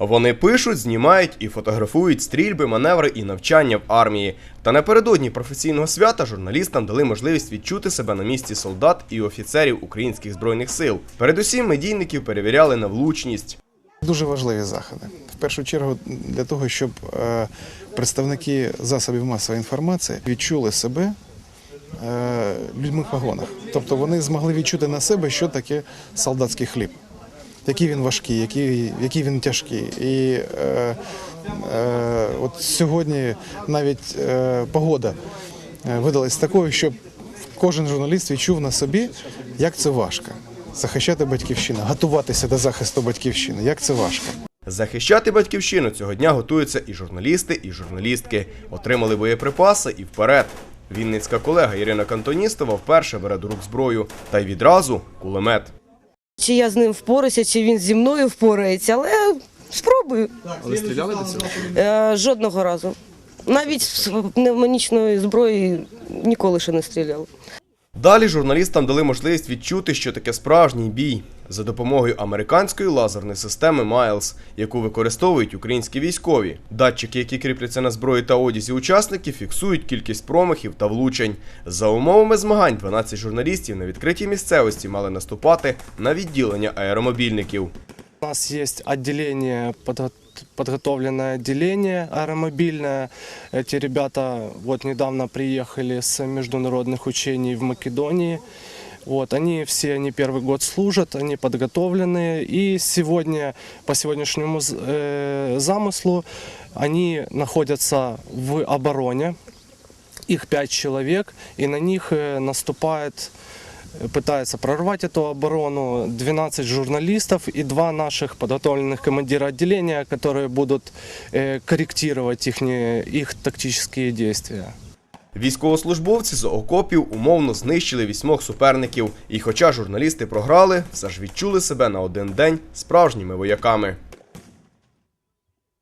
Вони пишуть, знімають і фотографують стрільби, маневри і навчання в армії. Та напередодні професійного свята журналістам дали можливість відчути себе на місці солдат і офіцерів українських збройних сил. Передусім, медійників перевіряли на влучність. Дуже важливі заходи. В першу чергу для того, щоб е, представники засобів масової інформації відчули себе е, людьми в погонах. Тобто вони змогли відчути на себе, що таке солдатський хліб, який він важкий, який, який він тяжкий. І е, е, от сьогодні навіть е, погода е, видалась такою, щоб кожен журналіст відчув на собі, як це важко. Захищати батьківщину, готуватися до захисту батьківщини. Як це важко. Захищати батьківщину цього дня готуються і журналісти, і журналістки. Отримали боєприпаси і вперед. Вінницька колега Ірина Кантоністова вперше бере до рук зброю та й відразу кулемет. Чи я з ним впораюся, чи він зі мною впорається, але спробую. Але стріляли до цього? Е, жодного разу. Навіть з пневмонічної зброї ніколи ще не стріляв. Далі журналістам дали можливість відчути, що таке справжній бій за допомогою американської лазерної системи Miles, яку використовують українські військові. Датчики, які кріпляться на зброї та одязі учасників, фіксують кількість промахів та влучень. За умовами змагань 12 журналістів на відкритій місцевості мали наступати на відділення аеромобільників. У нас есть отделение, подго- подготовленное отделение аэромобильное. Эти ребята вот недавно приехали с международных учений в Македонии. Вот, они все не первый год служат, они подготовленные. И сегодня, по сегодняшнему з- э, замыслу, они находятся в обороне. Их пять человек, и на них э, наступает пытается прорвать эту оборону 12 журналистов и два наших подготовленных командира отделения, которые будут э, корректировать их, их тактические действия. Військовослужбовці з окопів умовно знищили вісьмох суперників. І хоча журналісти програли, все ж відчули себе на один день справжніми вояками.